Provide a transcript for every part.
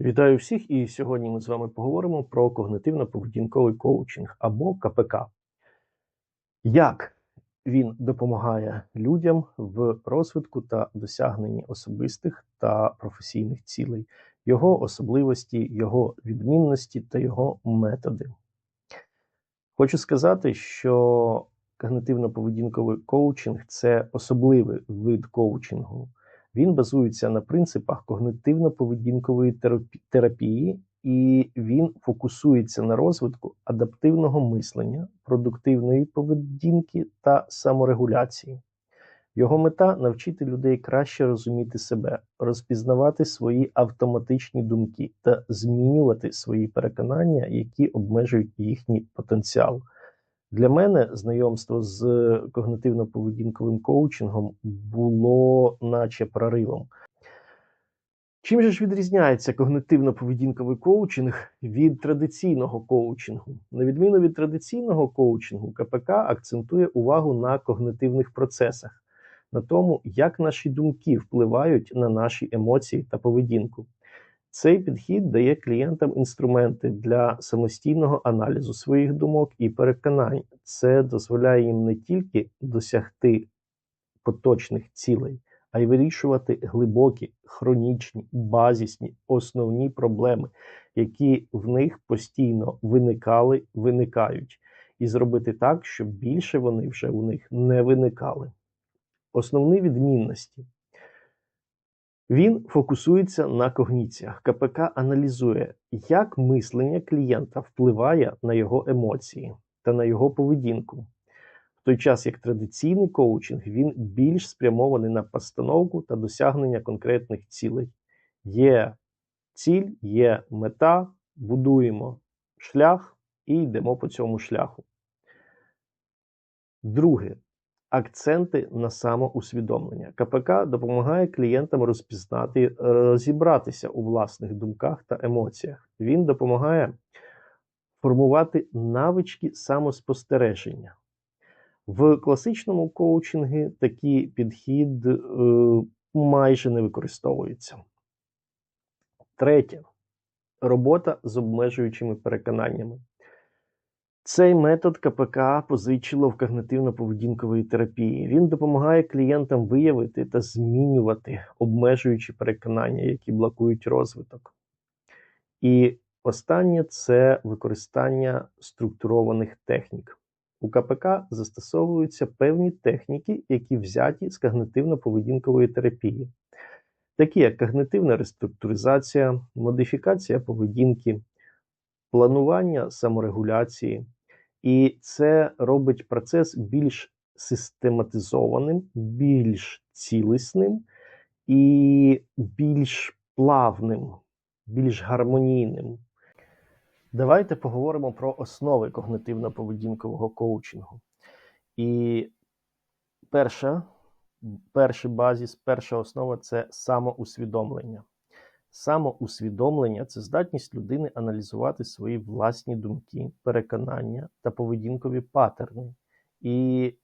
Вітаю всіх! І сьогодні ми з вами поговоримо про когнитивно-поведінковий коучинг або КПК. Як він допомагає людям в розвитку та досягненні особистих та професійних цілей, його особливості, його відмінності та його методи. Хочу сказати, що когнитивно-поведінковий коучинг це особливий вид коучингу. Він базується на принципах когнитивно-поведінкової терапії, і він фокусується на розвитку адаптивного мислення, продуктивної поведінки та саморегуляції. Його мета навчити людей краще розуміти себе, розпізнавати свої автоматичні думки та змінювати свої переконання, які обмежують їхній потенціал. Для мене знайомство з когнитивно-поведінковим коучингом було наче проривом. Чим же ж відрізняється когнитивно-поведінковий коучинг від традиційного коучингу? На відміну від традиційного коучингу, КПК акцентує увагу на когнитивних процесах, на тому, як наші думки впливають на наші емоції та поведінку. Цей підхід дає клієнтам інструменти для самостійного аналізу своїх думок і переконань. Це дозволяє їм не тільки досягти поточних цілей, а й вирішувати глибокі, хронічні, базісні, основні проблеми, які в них постійно виникали, виникають, і зробити так, щоб більше вони вже у них не виникали. Основні відмінності. Він фокусується на когніціях. КПК аналізує, як мислення клієнта впливає на його емоції та на його поведінку. В той час як традиційний коучинг він більш спрямований на постановку та досягнення конкретних цілей. Є ціль, є мета, будуємо шлях і йдемо по цьому шляху. Друге акценти на самоусвідомлення. КПК допомагає клієнтам розпізнати, розібратися у власних думках та емоціях. Він допомагає формувати навички самоспостереження. В класичному коучингі такий підхід е, майже не використовується. Третє робота з обмежуючими переконаннями. Цей метод КПК позичило в когнитивно-поведінкової терапії. Він допомагає клієнтам виявити та змінювати обмежуючі переконання, які блокують розвиток. І останнє це використання структурованих технік. У КПК застосовуються певні техніки, які взяті з когнитивно-поведінкової терапії, такі як когнитивна реструктуризація, модифікація поведінки, планування саморегуляції, і це робить процес більш систематизованим, більш цілісним і більш плавним, більш гармонійним. Давайте поговоримо про основи когнитивно-поведінкового коучингу. І перша, перший базіс, перша основа це самоусвідомлення. Самоусвідомлення це здатність людини аналізувати свої власні думки, переконання та поведінкові паттерни, і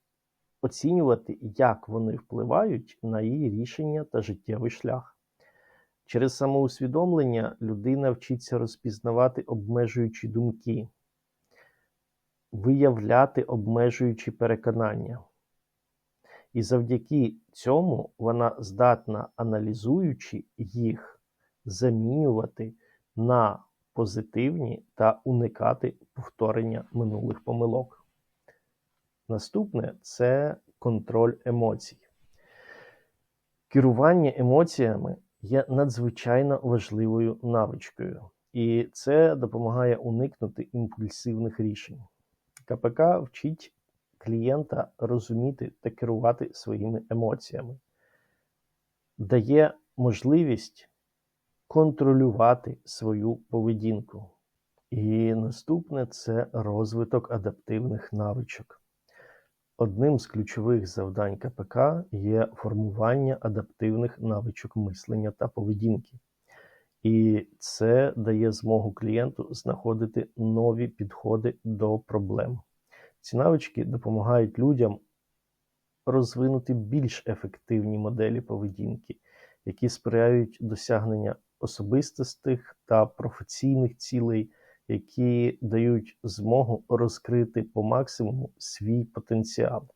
оцінювати, як вони впливають на її рішення та життєвий шлях. Через самоусвідомлення людина вчиться розпізнавати обмежуючі думки, виявляти обмежуючі переконання. І завдяки цьому вона здатна, аналізуючи їх, замінювати на позитивні та уникати повторення минулих помилок. Наступне це контроль емоцій. Керування емоціями є надзвичайно важливою навичкою, і це допомагає уникнути імпульсивних рішень. КПК вчить клієнта розуміти та керувати своїми емоціями, дає можливість контролювати свою поведінку. І наступне це розвиток адаптивних навичок. Одним з ключових завдань КПК є формування адаптивних навичок мислення та поведінки. І це дає змогу клієнту знаходити нові підходи до проблем. Ці навички допомагають людям розвинути більш ефективні моделі поведінки, які сприяють досягнення особистостих та професійних цілей, які дають змогу розкрити по максимуму свій потенціал.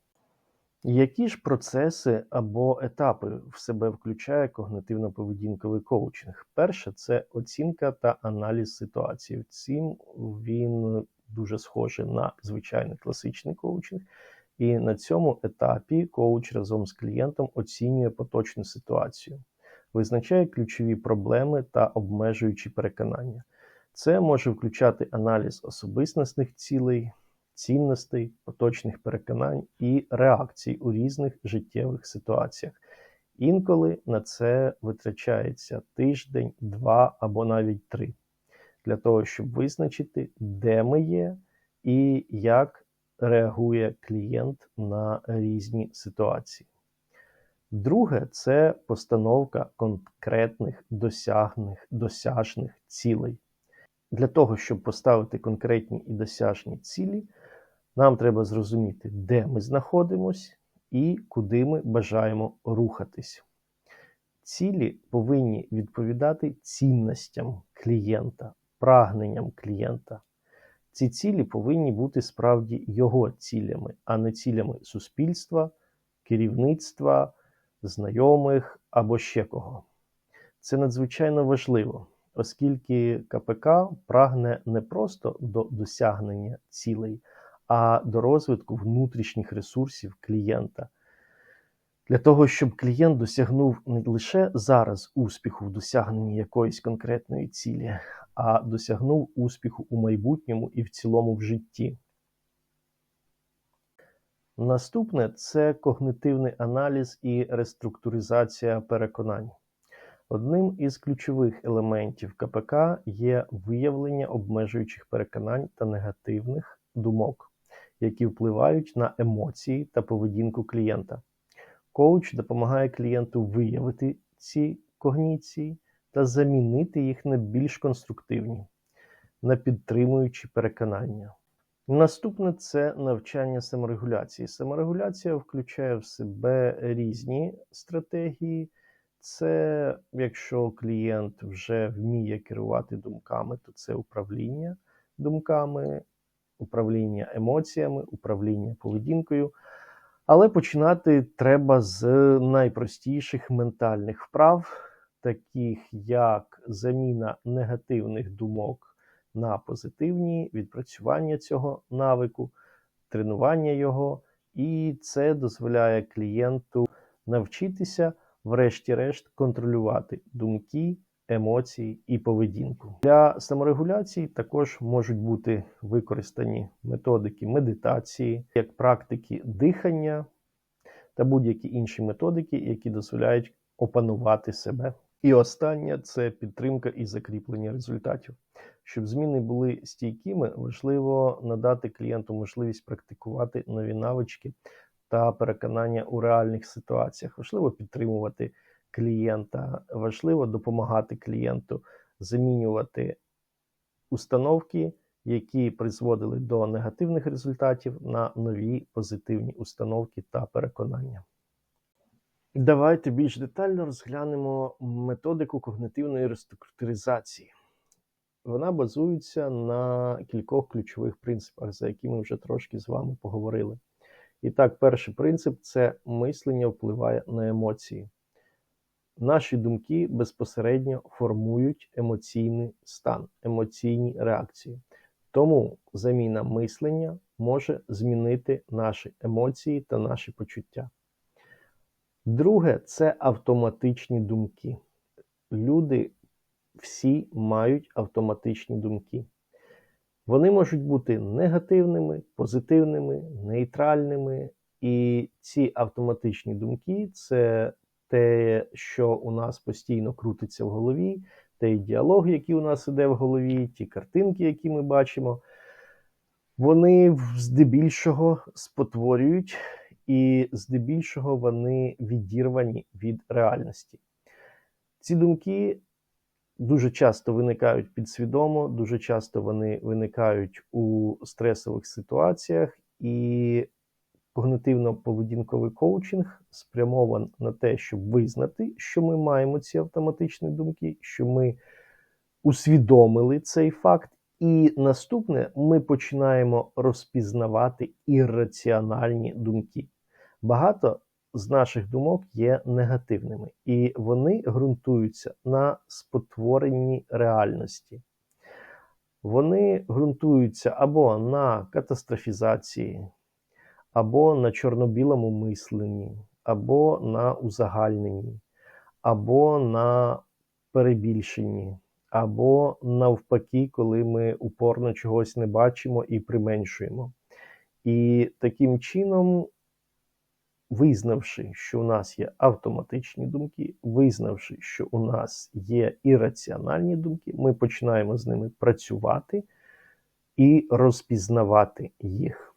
Які ж процеси або етапи в себе включає когнитивно-поведінковий коучинг? Перше це оцінка та аналіз ситуації. Цим він дуже схожий на звичайний класичний коучинг. І на цьому етапі коуч разом з клієнтом оцінює поточну ситуацію, визначає ключові проблеми та обмежуючі переконання. Це може включати аналіз особистісних цілей, цінностей, поточних переконань і реакцій у різних життєвих ситуаціях. Інколи на це витрачається тиждень, два або навіть три, для того, щоб визначити, де ми є і як реагує клієнт на різні ситуації. Друге це постановка конкретних досягних, досяжних цілей. Для того, щоб поставити конкретні і досяжні цілі, нам треба зрозуміти, де ми знаходимося і куди ми бажаємо рухатись. Цілі повинні відповідати цінностям клієнта, прагненням клієнта. Ці цілі повинні бути справді його цілями, а не цілями суспільства, керівництва, знайомих або ще кого. Це надзвичайно важливо, оскільки КПК прагне не просто до досягнення цілей, а до розвитку внутрішніх ресурсів клієнта. Для того, щоб клієнт досягнув не лише зараз успіху в досягненні якоїсь конкретної цілі, а досягнув успіху у майбутньому і в цілому в житті. Наступне це когнитивний аналіз і реструктуризація переконань. Одним із ключових елементів КПК є виявлення обмежуючих переконань та негативних думок, які впливають на емоції та поведінку клієнта. Коуч допомагає клієнту виявити ці когніції та замінити їх на більш конструктивні, на підтримуючі переконання. Наступне це навчання саморегуляції. Саморегуляція включає в себе різні стратегії. Це якщо клієнт вже вміє керувати думками, то це управління думками, управління емоціями, управління поведінкою. Але починати треба з найпростіших ментальних вправ, таких як заміна негативних думок на позитивні, відпрацювання цього навику, тренування його, і це дозволяє клієнту навчитися, врешті-решт, контролювати думки, емоції і поведінку. Для саморегуляції також можуть бути використані методики медитації, як практики дихання та будь-які інші методики, які дозволяють опанувати себе. І останнє це підтримка і закріплення результатів. Щоб зміни були стійкими, важливо надати клієнту можливість практикувати нові навички та переконання у реальних ситуаціях. Важливо підтримувати клієнта, важливо допомагати клієнту замінювати установки, які призводили до негативних результатів, на нові позитивні установки та переконання. Давайте більш детально розглянемо методику когнитивної реструктуризації. Вона базується на кількох ключових принципах, за які ми вже трошки з вами поговорили. І так, перший принцип це мислення впливає на емоції. Наші думки безпосередньо формують емоційний стан, емоційні реакції. Тому заміна мислення може змінити наші емоції та наші почуття. Друге це автоматичні думки. Люди всі мають автоматичні думки. Вони можуть бути негативними, позитивними, нейтральними. І ці автоматичні думки це те, що у нас постійно крутиться в голові, той діалог, який у нас іде в голові, ті картинки, які ми бачимо, вони здебільшого спотворюють і здебільшого вони відірвані від реальності. Ці думки дуже часто виникають підсвідомо, дуже часто вони виникають у стресових ситуаціях, і когнитивно-поведінковий коучинг спрямований на те, щоб визнати, що ми маємо ці автоматичні думки, що ми усвідомили цей факт. І наступне ми починаємо розпізнавати ірраціональні думки. Багато з наших думок є негативними, і вони ґрунтуються на спотворенні реальності. Вони ґрунтуються або на катастрофізації, або на чорно-білому мисленні, або на узагальненні, або на перебільшенні, або навпаки, коли ми упорно чогось не бачимо і применшуємо. І таким чином визнавши, що у нас є автоматичні думки, визнавши, що у нас є ірраціональні думки, ми починаємо з ними працювати і розпізнавати їх.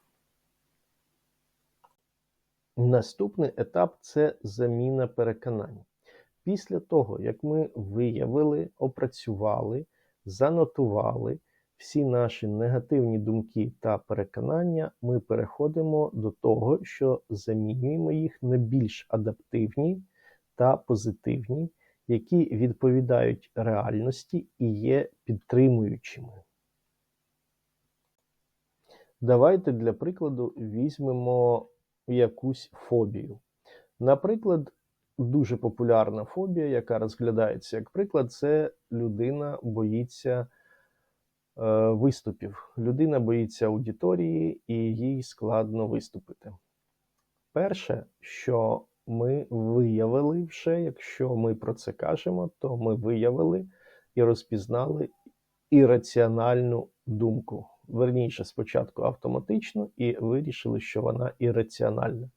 Наступний етап це заміна переконань. Після того, як ми виявили, опрацювали, занотували всі наші негативні думки та переконання, ми переходимо до того, що замінюємо їх на більш адаптивні та позитивні, які відповідають реальності і є підтримуючими. Давайте для прикладу візьмемо якусь фобію. Наприклад, дуже популярна фобія, яка розглядається як приклад, це людина боїться виступів. Людина боїться аудиторії і їй складно виступити. Перше, що ми виявили вже, якщо ми про це кажемо, то ми виявили і розпізнали ірраціональну думку. Верніше, спочатку автоматично, і вирішили, що вона ірраціональна.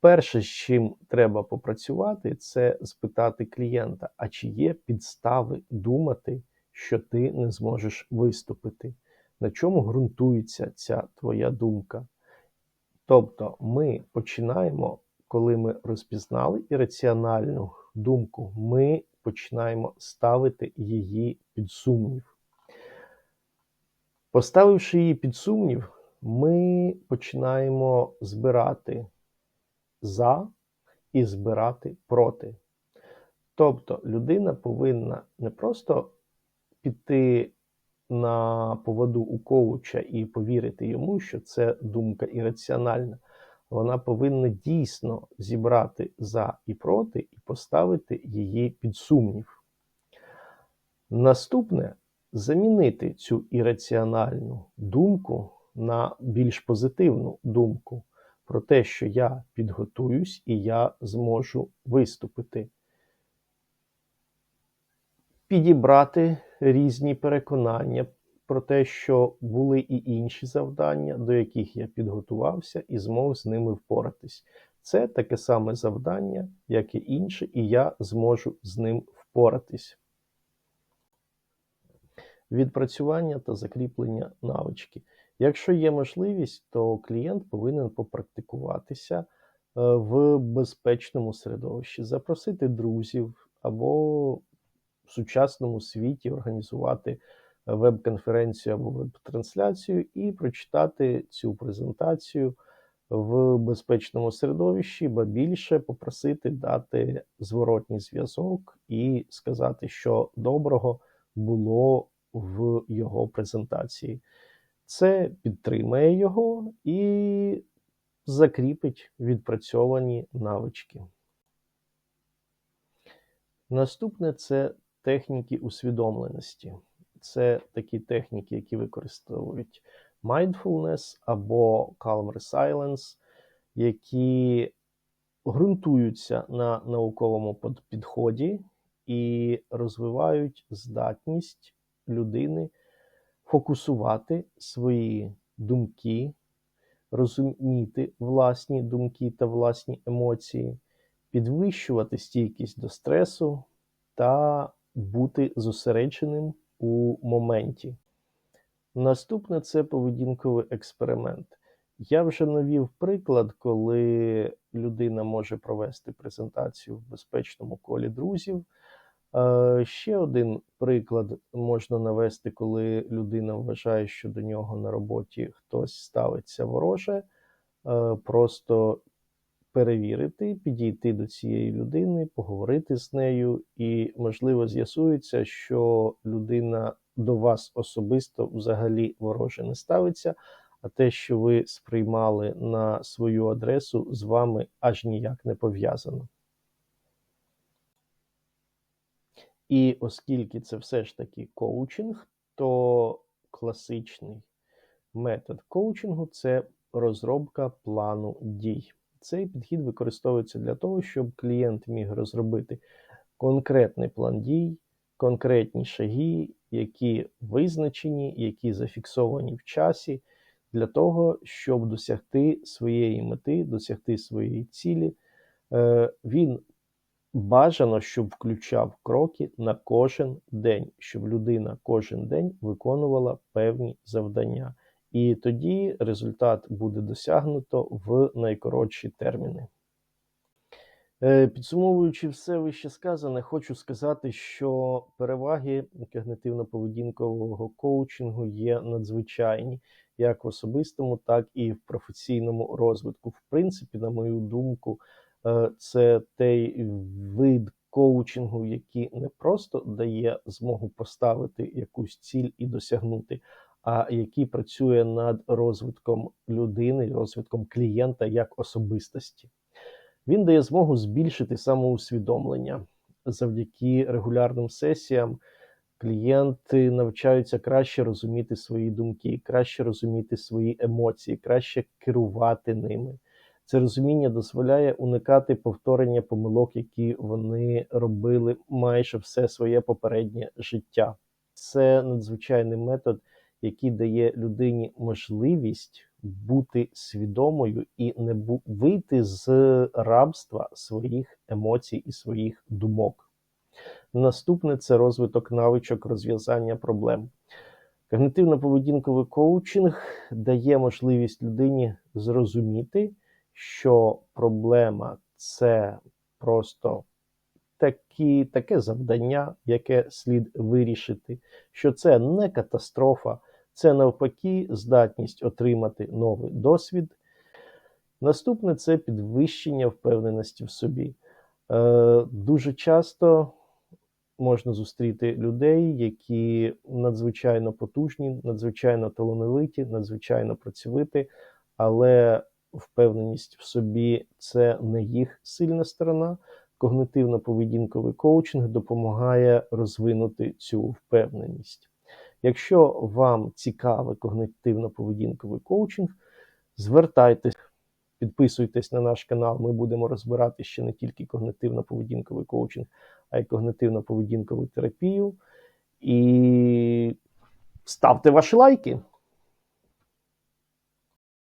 Перше, з чим треба попрацювати, це спитати клієнта, а чи є підстави думати, що ти не зможеш виступити. На чому ґрунтується ця твоя думка? Тобто ми починаємо, коли ми розпізнали ірраціональну думку, ми починаємо ставити її під сумнів. Поставивши її під сумнів, ми починаємо збирати за і збирати проти. Тобто людина повинна не просто піти на поводу у коуча і повірити йому, що це думка ірраціональна, вона повинна дійсно зібрати за і проти і поставити її під сумнів. Наступне замінити цю ірраціональну думку на більш позитивну думку про те, що я підготуюсь і я зможу виступити підібрати різні переконання про те, що були і інші завдання, до яких я підготувався і змог з ними впоратись. Це таке саме завдання, як і інше, і я зможу з ним впоратись. Відпрацювання та закріплення навички. Якщо є можливість, то клієнт повинен попрактикуватися е, в безпечному середовищі, запросити друзів або в сучасному світі організувати е, веб-конференцію або веб-трансляцію і прочитати цю презентацію в безпечному середовищі, ба більше попросити дати зворотній зв'язок і сказати, що доброго було в його презентації. Це підтримає його і закріпить відпрацьовані навички. Наступне це техніки усвідомленості. Це такі техніки, які використовують mindfulness або calm silence, які ґрунтуються на науковому підході і розвивають здатність людини фокусувати свої думки, розуміти власні думки та власні емоції, підвищувати стійкість до стресу та бути зосередженим у моменті. Наступне це поведінковий експеримент. Я вже навів приклад, коли людина може провести презентацію в безпечному колі друзів. Ще один приклад можна навести, коли людина вважає, що до нього на роботі хтось ставиться вороже. е, просто перевірити, підійти до цієї людини, поговорити з нею, і, можливо, з'ясується, що людина до вас особисто взагалі вороже не ставиться, а те, що ви сприймали на свою адресу, з вами аж ніяк не пов'язано. І оскільки це все ж таки коучинг, то класичний метод коучингу це розробка плану дій. Цей підхід використовується для того, щоб клієнт міг розробити конкретний план дій, конкретні шаги, які визначені, які зафіксовані в часі, для того, щоб досягти своєї мети, досягти своєї цілі. Е, Він бажано, щоб включав кроки на кожен день, щоб людина кожен день виконувала певні завдання. І тоді результат буде досягнуто в найкоротші терміни. Е, Підсумовуючи все вище сказане, хочу сказати, що переваги когнитивно-поведінкового коучингу є надзвичайні як в особистому, так і в професійному розвитку. В принципі, на мою думку, е, це той вид коучингу, який не просто дає змогу поставити якусь ціль і досягнути, а який працює над розвитком людини, розвитком клієнта як особистості. Він дає змогу збільшити самоусвідомлення завдяки регулярним сесіям. Клієнти навчаються краще розуміти свої думки, краще розуміти свої емоції, краще керувати ними. Це розуміння дозволяє уникати повторення помилок, які вони робили майже все своє попереднє життя. Це надзвичайний метод, який дає людині можливість бути свідомою і не вийти з рабства своїх емоцій і своїх думок. Наступне це розвиток навичок розв'язання проблем. Когнитивно-поведінковий коучинг дає можливість людині зрозуміти, що проблема це просто такі, таке завдання, яке слід вирішити, що це не катастрофа, це навпаки здатність отримати новий досвід. Наступне це підвищення впевненості в собі. Е, дуже часто можна зустріти людей, які надзвичайно потужні, надзвичайно талановиті, надзвичайно працьовиті, але впевненість в собі це не їх сильна сторона. Когнитивно-поведінковий коучинг допомагає розвинути цю впевненість. Якщо вам цікавий когнитивно-поведінковий коучинг, звертайтесь, підписуйтесь на наш канал. Ми будемо розбирати ще не тільки когнитивно-поведінковий коучинг, а й когнитивно-поведінкову терапію. І ставте ваші лайки.